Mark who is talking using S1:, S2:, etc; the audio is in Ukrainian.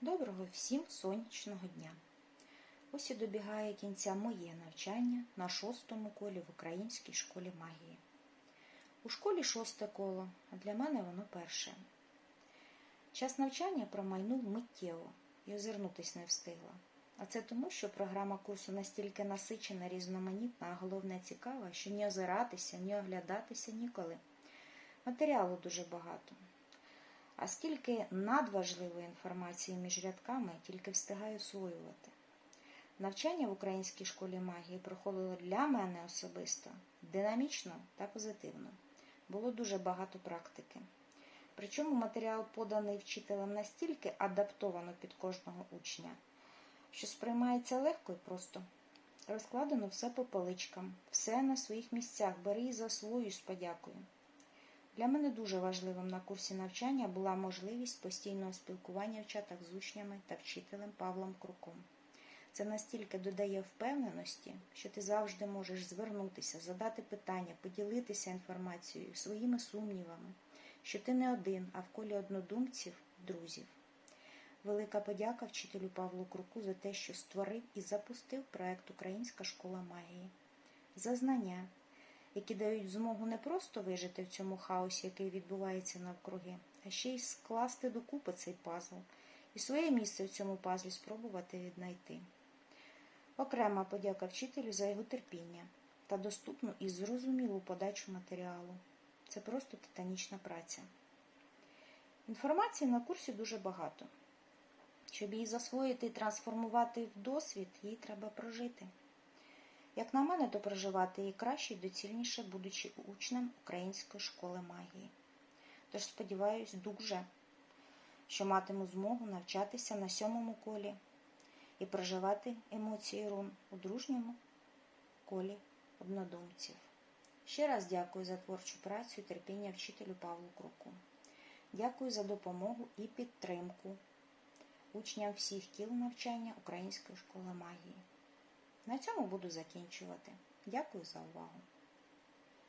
S1: Доброго всім сонячного дня! Ось і добігає кінця моє навчання на шостому колі в українській школі магії. У школі шосте коло, а для мене воно перше. Час навчання промайнув миттєво і озирнутись не встигла. А це тому, що програма курсу настільки насичена, різноманітна, а головне цікава, що ні озиратися, ні оглядатися ніколи. Матеріалу дуже багато. А скільки надважливої інформації між рядками тільки встигаю освоювати. Навчання в українській школі магії проходило для мене особисто динамічно та позитивно. Було дуже багато практики. Причому матеріал поданий вчителем настільки адаптовано під кожного учня, що сприймається легко і просто. Розкладено все по поличкам, все на своїх місцях, бери і засвоюй з подякою. Для мене дуже важливим на курсі навчання була можливість постійного спілкування в чатах з учнями та вчителем Павлом Круком. Це настільки додає впевненості, що ти завжди можеш звернутися, задати питання, поділитися інформацією, своїми сумнівами, що ти не один, а в колі однодумців, друзів. Велика подяка вчителю Павлу Круку за те, що створив і запустив проект Українська школа магії, за знання, які дають змогу не просто вижити в цьому хаосі, який відбувається навкруги, а ще й скласти докупи цей пазл і своє місце в цьому пазлі спробувати віднайти. Окрема подяка вчителю за його терпіння та доступну і зрозумілу подачу матеріалу. Це просто титанічна праця. Інформації на курсі дуже багато. Щоб її засвоїти і трансформувати в досвід, її треба прожити. Як на мене, то проживати її краще і доцільніше, будучи учнем Української школи магії. Тож сподіваюсь дуже, що матиму змогу навчатися на сьомому колі і проживати емоції рун у дружньому колі однодумців. Ще раз дякую за творчу працю і терпіння вчителю Павлу Круку. Дякую за допомогу і підтримку учням всіх кіл навчання Української школи магії. На цьому буду закінчувати. Дякую за увагу!